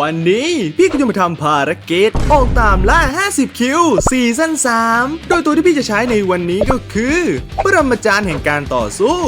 วันนี้พี่ก็จะมาทำภารกิจออกตามล่า 50 คิวซีซั่น3 โดยตัวที่พี่จะใช้ในวันนี้ก็คือ ปรมาจารย์แห่งการต่อสู้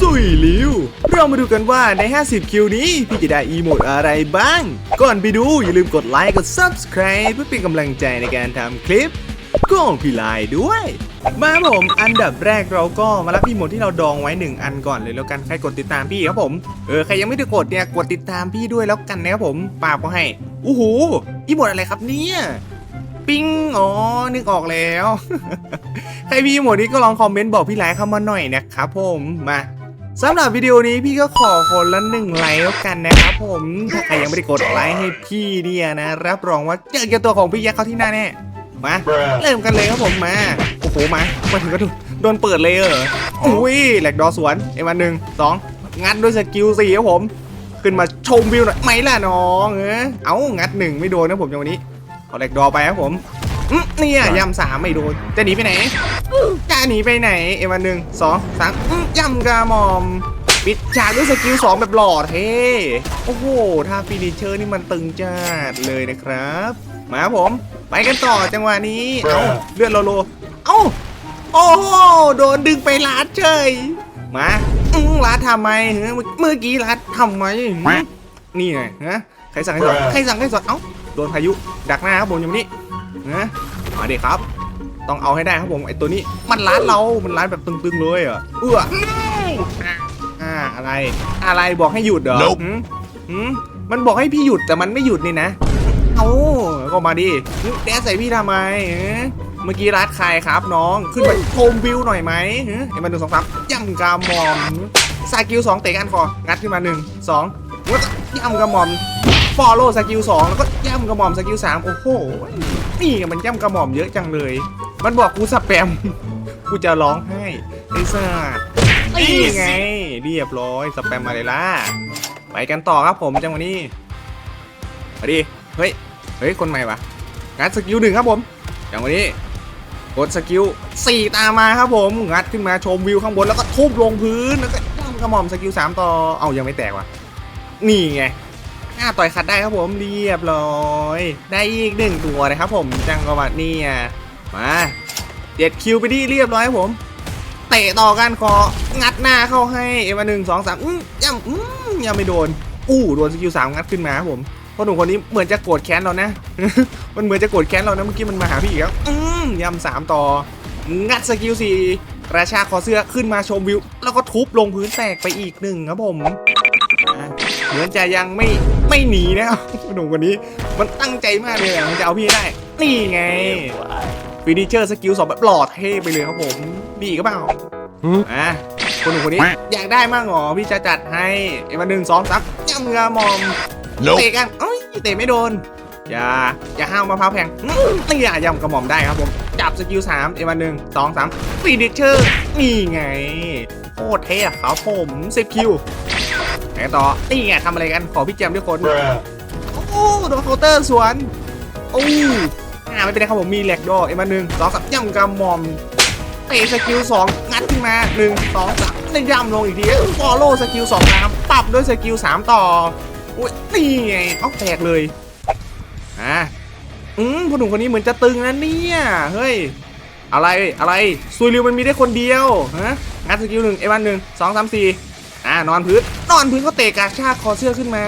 สุยลิว เรามาดูกันว่าใน 50 คิวนี้ พี่จะได้อีโมดอะไรบ้าง ก่อนไปดูอย่าลืมกดไลค์กด Subscribe เพื่อเป็นกำลังใจในการทำคลิปก็ของพี่ลน์ด้วย มาผมอันดับแรกเราก็มารับอีโมดที่เราดองไว้หนึ่งอันก่อนเลยแล้วกันใครกดติดตามพี่ครับผมเออใครยังไม่ได้กดเนี่ยกดติดตามพี่ด้วยแล้วกันนะครับผมปากก็ให้อู้หูอีโมดอะไรครับเนี่ยปิ้งอ๋อนึกออกแล้ว ใครมีอีโมดนี้ก็ลองคอมเมนต์บอกพี่ไลน์เข้ามาหน่อยนะครับผมมาสำหรับวิดีโอนี้พี่ก็ขอคนละหนึ่งไลค์แล้วกันนะครับผมถ้าใครยังไม่ได้กดไลค์ให้พี่เนี่ยนะ รับรองว่าเจอเกี่ยวตัวของพี่ยักษ์เข้าที่หน้าแน่มาเริ่มกันเลยครับผมมา โอ้โหมา มาถึงก็โดนโดนเปิดเลยเหรออุ้ยแหลกดอสวนไอ้วันหนึ่งสองงัดด้วยสกิลสี่ครับผม ขึ้นมาชมวิวหน่อยไหมล่ะน้องเออเอางัดหนึ่งไม่โดนนะผมจังวันนี้เอาแหลกดอไปครับผมอื้อเนี่ยยำสามไม่โดนจะหนีไปไหนจะหนีไปไหนไอ้วันหนึ่งสองสามอื้อยำกระหม่อมปิดฉากด้วยสกิลสองแบบหล่อเท่โอ้โหถ้าฟินิชเชอร์นี่มันตึงจัดเลยนะครับ มาครับผม ไปกันต่อจังหวะนี้ เอ้าเลือดโลโลเอ้า โอ้โหโดนดึงไปลัดเฉยมาอืมลัดทำไมเฮ้ยเมื่อกี้ลัดทำไมหึนี่ไงฮะใครสั่งให้สอนใครสั่งให้สอนเอ้าโดนพายุ ดักหน้าครับผมอย่างนี้นะมาดิครับ ต้องเอาให้ได้ครับผมไอตัวนี้มันลัดเรา มันลัดแบบตึงๆเลยอะเอื้ออ่าอะไร อะไรบอกให้หยุดเหรอ Nope หืมหืมมันบอกให้พี่หยุดแต่มันไม่หยุดนี่นะเอาก็มาดิหึแดดใส่พี่ทำไมฮะ เมื่อกี้รัดใครครับน้อง ขึ้นมาชมวิวหน่อยไหมฮะไอ้มันหนึ่งสองสามย่ำกระหม่อมสกิลสองเตะกันคองัดขึ้นมาหนึ่งสองแล้วก็ย่ำกระหม่อมฟอลโล่สกิลสองแล้วก็ย่ำกระหม่อมสกิลสามโอ้โหนี่มันย่ำกระหม่อมเยอะจังเลย มันบอกกูสแปมกูจะร้องไห้ไอ้สัสนี่ไง เรียบร้อยสแปมมาเลยล่ะไปกันต่อครับผมจังหวะนี้มาดิเฮ้ยเฮ้ยคนใหม่ปะงัดสกิลหนึ่งครับผมจังหวะนี้ กดสกิลสี่ตามมาครับผมงัดขึ้นมาชมวิวข้างบนแล้วก็ทุบลงพื้นแล้วก็ย่ำกระหม่อมสกิลสามต่อเอายังไม่แตกว่ะนี่ไงหน้าต่อยขัดได้ครับผมเรียบร้อย ได้อีกหนึ่งตัวเลยครับผมจังหวะนี้อ่มาเจ็ดคิวไปที่เรียบร้อยครับผมเตะต่อกันคองัดหน้าเข้าให้เอมาหนึ่งสองสามย่ำยังไม่โดนอู้โดนสกิลสามงัดขึ้นมาครับผม พราะหนุ่มคนนี้เหมือนจะโกรธแค้นเรานะ มันเหมือนจะโกรธแค้นเรานะเมื่อกี้มันมาหาพี่อีกแล้วอื้อย่ำสามต่อ งัดสกิลสี่กระชากคอเสื้อขึ้นมาชมวิว แล้วก็ทุบลงพื้นแตกไปอีกหนึ่งครับผมอะเหมือนจะยังไม่ไม่หนีนะครับหนุ่มคนนี้มันตั้งใจมากเลยอะมันจะเอาพี่ให้ได้ นี่ไงฟินิเจอร์สกิลสองแบบหล่อเท่ไปเลยครับผมดีก็เปล่าหืมอะคนหนุ่มคนนี้อยากได้มากเหรอพี่จะจัดให้เอ็มมาหนึ่งสองสามย่ำกระหมอม Nope เตะกันเอ้ยเตะไม่โดน อย่า อย่าห้าวมะพร้าวแพงนี่อย่าย่ำกระหม่อมได้ครับผม จับสกิลสามเอ็มมาหนึ่งสองสามฟินิเจอร์ นี่ไง โคตรเท่ครับผมสิบคิวไหนต่อ นี่ไงทำอะไรกัน ขอพี่แจมด้วยคน โอ้โดนเคาน์เตอร์สวนโอ้อ่าไม่เป็นไรครับผมมีแหลกดอเอ็มมาหนึ่งสองสามย่ำกระหม่อมเตะสกิลสองงัดขึ้นมาหนึ่งสองสามได้ย่ำลงอีกทีฟอลโล่สกิลสองตามปรับด้วยสกิลสามต่อ อุ้ยนี่ไงเอาแตกเลยอ่าอืมผู้หนุ่มคนนี้เหมือนจะตึงนะเนี่ย เฮ้ย อะไร อะไร ซุยริวมันมีได้คนเดียว ฮะ งัดสกิลหนึ่งเอวันหนึ่งสองสามสี่อ่านอนพื้น นอนพื้นก็เตะกระชากคอเสื้อขึ้นมา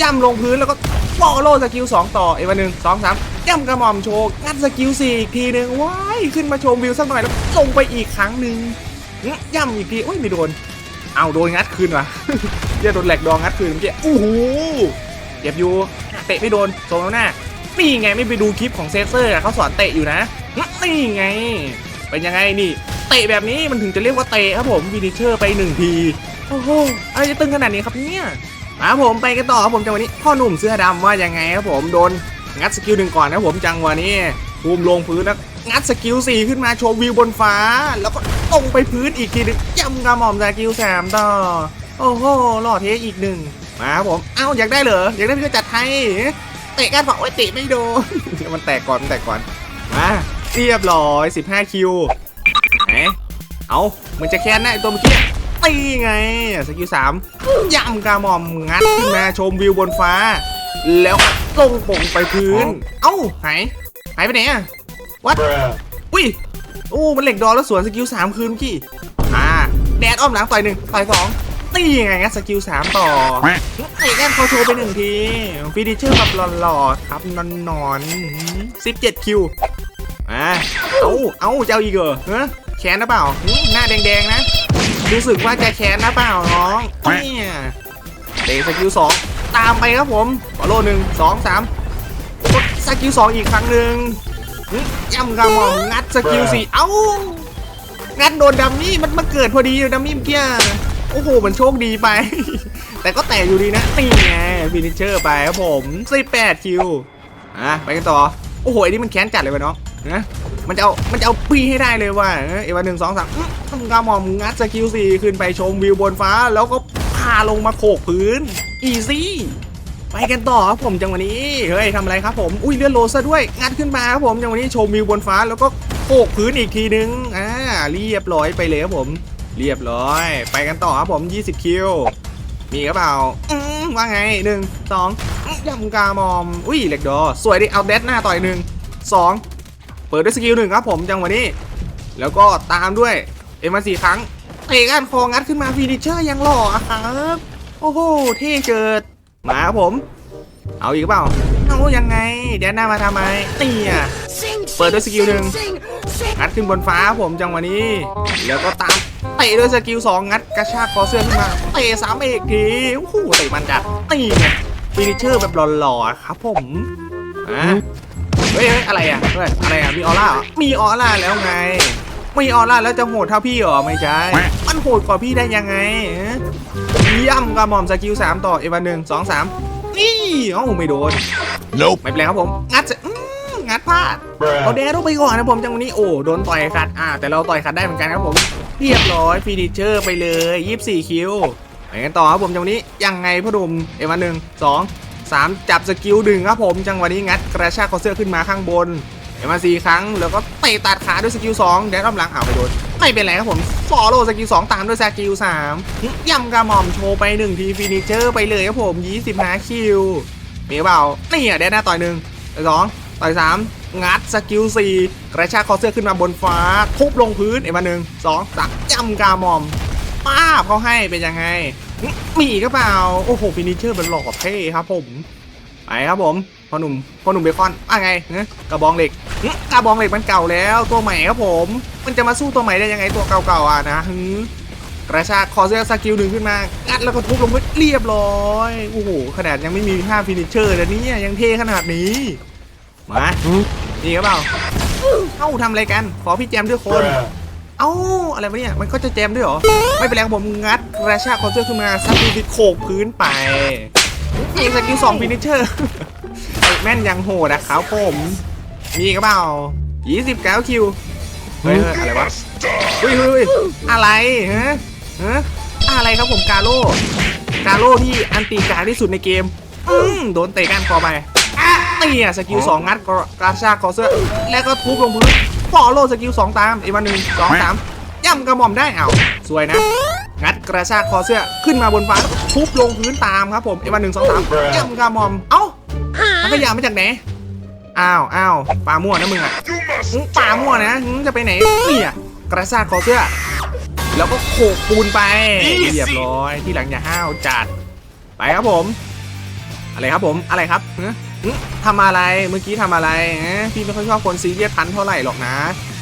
ย่ำลงพื้นแล้วก็ฟอโล่สกิล2ต่อ เอวันหนึ่งสองสามย่ำกระหม่อมโชว์ งัดสกิล4อีกทีหนึ่งว้าย ขึ้นมาชมวิวสักหน่อยแล้วลงไปอีกครั้งหนึ่งย่ำอีกทีโอ้ยไม่โดน เอาโดนงัดคืนว่ะเหี้ยโดนแหลกดองงัดคืนเมื่อกี้โอ้โหเจ็บอยู่เตะไม่โดนทรงแล้วหน้านี่ไงไม่ไปดูคลิปของเซฟเซอร์อะเขาสอนเตะอยู่นะนี่ไง เป็นยังไงนี่ เตะแบบนี้มันถึงจะเรียกว่าเตะครับผมวินิเชอร์ไปหนึ่งทีโอ้โหอะไรจะตึงขนาดนี้ครับเนี่ยมาผมไปกันต่อครับผมจังหวะนี้พ่อหนุ่มเสื้อดำว่ายังไงครับผมโดนงัดสกิลหนึ่งก่อนนะผมจังหวะนี้ภูมิลงพื้นแล้ว งัดสกิลสี่ขึ้นมาโชว์วิวบนฟ้า แล้วก็ตรงไปพื้นอีกทีหนึงย่ำกระหม่อมสกิลสามต่อโอ้โหหล่อเทอีกหนึ่งมาครับผมเอ้าอยากได้เหรออยากได้พี่ก็จัดให้เตะกันบอกโอ้ยเตะไม่โดนมันแตกก่อนมันแตกก่อนมาเรียบร้อย 15 คิวไหนเอามันจะแค้นนะไอตัวเมื่อกี้ตีไงสกิลสามย่ำกระหม่อมงัดขึ้นมาชมวิวบนฟ้า แล้วลงป่งไปพื้น เอ้าหายหายไปไหนอะ วัดอุ้ยโอ้มันเหล็กดอแล้วสวนสกิลสามคืนเมื่อกี้อ่าแดดอ้อมหลังต่อยหนึ่งต่อยสองตีไงงั้นสกิลสามต่อไอ้แอมเขาโชว์ไปหนึ่งทีฟีดิเชอร์แบบหล่อๆครับนอนนอนสิบเจ็ดคิวอ่าเอาเอาเจ้าอีกเหรอเฮ้แค้นนะเปล่าหึหน้าแดงๆนะรู้สึกว่าจะแค้นนะเปล่าน้องเนี่ยเตะสกิลสองตามไปครับผมฟอลโล่หนึ่งสองสามกดสกิลสองอีกครั้งหนึ่ง ย่ำกระหม่อมงัดสกิลสี่เอ้า งัดโดนดัมมี่มันมาเกิดพอดีเลยดัมมี่เมื่อกี้โอ้โหมันโชคดีไป แต่ก็แตกอยู่ดีนะนี่ไงฟินิชเชอร์ไปครับผม18คิวอะไปกันต่อ โอ้โหไอ้นี่มันแค้นจัดเลยวะเนาะนะมันจะเอา มันจะเอาปีให้ได้เลยว่ะเอวันหนึ่งสองสามทำกระหม่อมงัดสกิลสี่ขึ้นไปชมวิวบนฟ้า แล้วก็พาลงมาโขกพื้น อีซี่ ไปกันต่อครับผมจังหวะนี้เฮ้ยทำอะไรครับผมอุ้ยเลื่อนโลซะด้วยงัดขึ้นมาครับผมจังหวะนี้ชมวิวบนฟ้าแล้วก็โขกพื้นอีกทีนึงอ่าเรียบร้อยไปเลยครับผม เรียบร้อย ไปกันต่อครับผม 20 คิวมีกระเปล่าว่าไงหนึ่งสองยำกามอม อุ้ยเหล็กดอ สวยดิเอาเดดหน้าต่อยหนึ่งสองเปิดด้วยสกิลหนึ่งครับผมจังหวะนี้ แล้วก็ตามด้วยเอ็มมาสี่ครั้งเตะก้านคองัดขึ้นมาฟีนิเชอร์ยังหล่อครับโอ้โหเท่เกิด มาครับผม เอาอีกเปล่า เอายังไง เดี๋ยวหน้ามาทำไมนี่อะเปิดด้วยสกิลหนึ่งงัดขึ้นบนฟ้าครับผมจังหวะนี้ แล้วก็ตามเตะด้วยสกิลสองงัดกระชากคอเสื้อขึ้นมาเตะสามเอกทีโอ้โหเตะมันจัดตีไงฟินิเชอร์แบบหล่อๆครับผมอะเฮ้ยอะไรอะเฮ้ยอะไรอะมีออร่ามีออร่าแล้วไง มีออร่าแล้วจะโหดเท่าพี่เหรอไม่ใช่มันโหดกว่าพี่ได้ยังไงฮะย่ำกระหม่อมสกิลสามต่อเอวันหนึ่งสองสามนี่เอ้าไม่โดน Nope. ไม่เป็นไรครับผม งัดเสร็จอื้องัดพลาดเอาแดดลงไปก่อนนะผมจังวันนี้โอ้โดนต่อยขัดอ่าแต่เราต่อยขัดได้เหมือนกันครับผมเรียบร้อยฟีดิเชอร์ไปเลย24คิวไปกันต่อครับผมจังวันนี้ยังไงพ่อดุมเอวันหนึ่งสองสามจับสกิลดึงครับผมจังหวะนี้งัดกระชากคอเสื้อขึ้นมาข้างบน เอมาสี่ครั้งแล้วก็เตะตัดขาด้วยสกิลสองแดดอ้อมหลังเอาไปโดนไม่เป็นไรครับผมฟอโล่สกิลสองตามด้วยสกิลสามย่ำกระหม่อมโชว์ไปหนึ่งทีฟีนิเจอร์ไปเลยครับผม25คิวมีเปล่านี่อะเดนหน้าต่อยหนึ่งต่อยสองต่อยสามงัดสกิลสี่กระชากคอเสื้อขึ้นมาบนฟ้า ทุบลงพื้นเอีกมาหนึ่งสองสามย่ำกาหมอมป้าบเขาให้เป็นยังไงมีก็เปล่า โอ้โหฟินิเชอร์เป็นหลอกเท่ครับผม ไปครับผม พ่อหนุ่มพ่อหนุ่มเบคอนว่าไงเนอะกระบองเหล็กหึกระบองเหล็กมันเก่าแล้ว ตัวใหม่ครับผม มันจะมาสู้ตัวใหม่ได้ยังไงตัวเก่าๆอะนะหึกระชากคอเสื้อสกิลหนึ่งขึ้นมางัดแล้วก็ทุบลงพื้นเรียบร้อยโอ้โหขนาดยังไม่มีท่าฟินิชเชอร์แต่เนี่ยยังเท่ขนาดนี้มานี่ครับเปล่าเอ้าทำอะไรกัน ขอพี่แจมด้วยคนเอ้าอะไรวะเนี่ยมันก็จะแจมด้วยเหรอ ไม่เป็นไรครับผมงัดกระชากคอเสื้อขึ้นมาสกิลดิโขกพื้นไปนี่สกิลสองฟินิชเชอร์ แม่นยังโหดอะครับผม มีกระเป๋า29คิว เฮ้ยเฮ้ยอะไรวะเฮ้ยเฮ้ยอะไรฮะฮะอะไรครับผมกาโร่กาโร่ที่อันตีกาที่สุดในเกมอืมโดนเตะก้านคอไปอะเนี่อะสกิลสองงัดกระชากคอเสื้อ แล้วก็ทุบลงพื้นฟอโล่สกิลสองตามอีกวันหนึ่งสองสามย่ำกระหม่อมได้เอ้าสวยนะ งัดกระชากคอเสื้อขึ้นมาบนฟ้าทุบลงพื้นตามครับผมอีกวันหนึ่งสองสามย่ำกระหม่อมเอ้า มันขยามาจากไหน อ้าวอ้าวปลามั่วนะมึงอะมึงปลามั่วนะมึงจะไปไหนเนี่ยกระชากคอเสื้อ แล้วก็โขกปูนไป เรียบร้อย ที่หลังอย่าห้าวจัด ไปครับผม อะไรครับผม อะไรครับฮะหึทำอะไร เมื่อกี้ทำอะไรฮะพี่ไม่ค่อยชอบคนซีเรียสพันเท่าไหร่หรอกนะ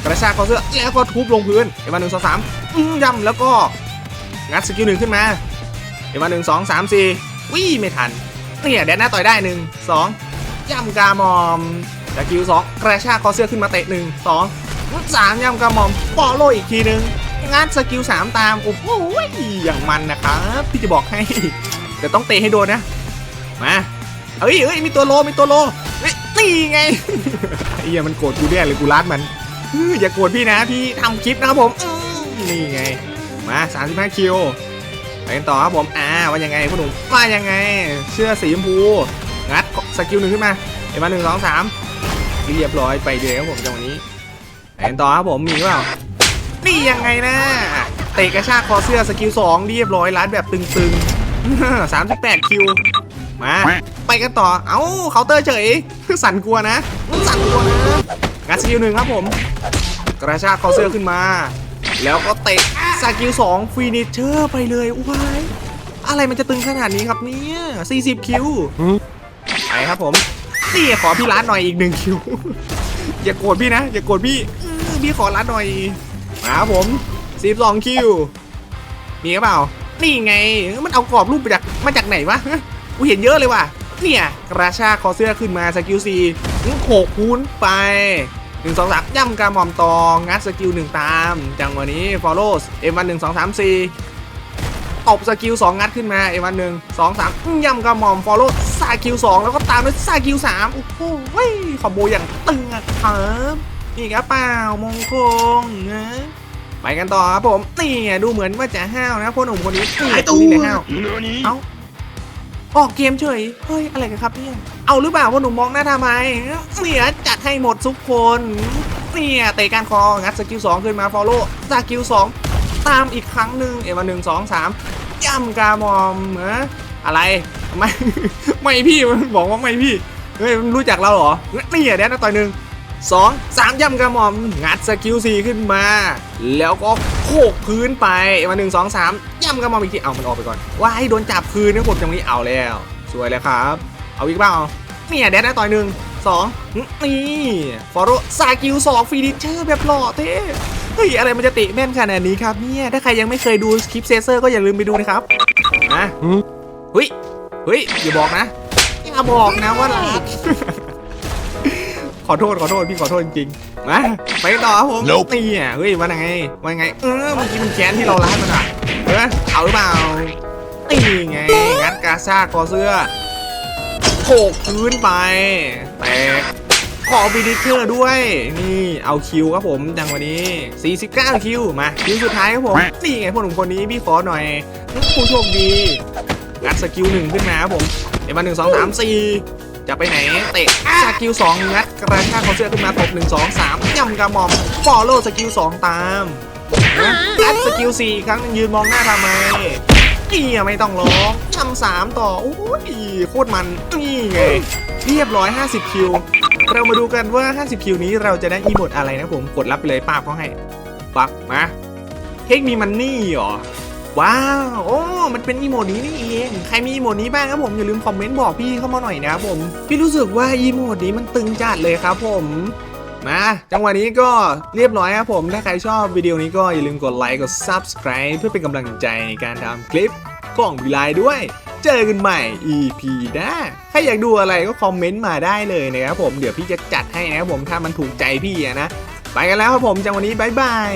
กระชากคอเสื้อแล้วก็ทุบลงพื้น เอวันหนึ่งสองสามอื้อย่ำแล้วก็งัดสกิลหนึ่งขึ้นมา เอวันหนึ่งสองสามสี่วิ่ไม่ทัน เนี่ยแดนหน้าต่อยได้หนึ่งสองย่ำกามอมสกิลสองกระชากคอเสื้อขึ้นมาเตะหนึ่งสองสามย่ำกามอมฟอโลอีกทีหนึ่งงานสกิลสามตามโอ้โหอย่างมันนะครับพี่จะบอกให้แต่ต้องเตะให้โดนนะมาเอ้ยเอ้ยมีตัวโลมีตัวโลเอ้ยตีไงไอ้เหี้ยมันโกรธกูแน่เลยกูรัดมันเฮ้ยอย่าโกรธพี่นะพี่ทำคลิปนะครับผมนี่ไงมา35คิว ไปกันต่อครับผมอ่าว่ายังไงพ่อหนุ่มว่ายังไง เชื่อสีชมพูงัดสกิลหนึ่งขึ้นมาเห็นมาหนึ่งสองสามเรียบร้อยไปเลยครับผมจังหวะนี้ไปกันต่อครับผมมีเปล่านี่ยังไงนะเตะกระชากคอเสื้อสกิลสองเรียบร้อยร้านแบบตึงๆสามสิบแปดคิวมาไปกันต่อ เอ้าเคาน์เตอร์เฉยสั่นกลัวนะสั่นกลัวนะงัดสกิลหนึ่งครับผม กระชากคอเสื้อขึ้นมา แล้วก็เตะสกิลสองฟีนิชเชอร์ไปเลยว้ายอะไรมันจะตึงขนาดนี้ครับเนี่ย40 คิวไปครับผมนี่ขอพี่ร้านหน่อยอีกหนึ่งคิว อย่าโกรธพี่นะ อย่าโกรธพี่พี่ขอร้านหน่อยมาครับผม12คิวมีหรือเปล่า นี่ไง มันเอากรอบรูปมาจากมาจากไหนวะกูเห็นเยอะเลยว่ะเนี่ยกระชากคอเสื้อขึ้นมาสกิลสี่โขกคูณไป นึ่งสองสามย่ำกระหม่อมตองงัดสกิลหนึ่งตาม จังหวะนี้ follows M 1 1 2 3 4ตบสกิลสองงัดขึ้นมา M 1 1 2 3ย่ำกระหม่อม follow สกิลสองแล้วก็ตามด้วยสกิลสามโอ้โหเว้ยคอมโบอย่างตึงอะครับนี่ครับเปล่ามงคงนะไปกันต่อครับผมนี่ไงดูเหมือนว่าจะห้าวนะพ่อหนุ่มคนนี้นี่ไงตัวนี้เลยห้าวเอ้าออกเกมเฉยเฮ้ยอะไรกันครับเนี่ย เอาหรือเปล่าพ่อหนุ่มมองหน้าทำไมเนี่ยจัดให้หมดทุกคนเนี่ยเตะการคองัดสกิลสองขึ้นมาฟอลโล่สกิลสองตามอีกครั้งหนึ่งเอวันหนึ่งสองสามย่ำกามอมเหรอะไรไม่ไม่พี่มันบอกว่าไม่พี่เฮ้ยมันรู้จักเราเหรอนี่อะเดี๋ยวนะต่อยหนึ่งสองสามย่ำกระหม่อมงัดสกิลสี่ขึ้นมา แล้วก็โขกพื้นไปมาหนึ่งสองสามย่ำกระหม่อมอีกทีเอามันออกไปก่อนว้ายโดนจับคืนนะผมจังนี้เอาแล้วสวยเลยครับ เอาอีกเปล่าเนี่ยแดนนะต่อยหนึ่งสองนี่ฟอโรสกิลสองฟีดิเชอร์แบบหล่อเท่เฮ้ยอะไรมันจะเตะแม่นขนาดนี้ครับเนี่ยถ้าใครยังไม่เคยดูคลิปเซเซอร์ก็อย่าลืมไปดูนะครับนะเฮ้ยเฮ้ยอย่าบอกนะอย่าบอกนะว่าหลับขอโทษขอโทษพี่ขอโทษจริงๆมาไปต่อครับผม Nope นี่อะเฮ้ยว่าไงว่าไงเออเมื่อกี้มันแค้นที่เราล้านมันอะเออเอาหรือเปล่านี่ไงงัดกาซาคอเสื้อ โขกพื้นไป แตก ขอบีดิเชอร์ด้วย นี่เอาคิวครับผมจังวันนี้ 49 คิว มาคิวสุดท้ายครับผม นี่ไงพวกหนุ่มคนนี้พี่ขอหน่อยผู้โชคดีงัดสกิลหนึ่งขึ้นมาครับผม เดี๋ยวมาหนึ่งสองสามสี่จะไปไหน เตะสกิลสองงัดกระชากคอเสื้อขึ้นมาตบหนึ่งสองสามย่ำกระหม่อมฟอลโล่สกิลสองตามงัดสกิลสี่ครั้งยืนมองหน้าทำไม นี่ไม่ต้องร้องย่ำสามต่อโอ้ยโคตรมันนี่ไงเรียบร้อย 50 คิว เรามาดูกันว่า 50 คิวนี้เราจะได้อีโมดอะไรนะผมกดรับไปเลยป้าเขาให้ปักมาเทคมีมันนี่เหรอว้าว โอ้ มันเป็นอีโมดนี้นี่เอง ใครมีอีโมดนี้บ้างครับผม อย่าลืมคอมเมนต์บอกพี่เข้ามาหน่อยนะครับผม พี่รู้สึกว่าอีโมดนี้มันตึงจัดเลยครับผม นะจังหวะนี้ก็เรียบร้อยครับผม ถ้าใครชอบวิดีโอนี้ก็อย่าลืมกดไลค์กด Subscribe เพื่อเป็นกำลังใจในการทำคลิปของวิไลด้วย เจอกันใหม่ EP หน้าถ้าอยากดูอะไรก็คอมเมนต์มาได้เลยนะครับผมเดี๋ยวพี่จะจัดให้นะครับผมถ้ามันถูกใจพี่นะ ไปกันแล้วครับผมจังหวะนี้บายบาย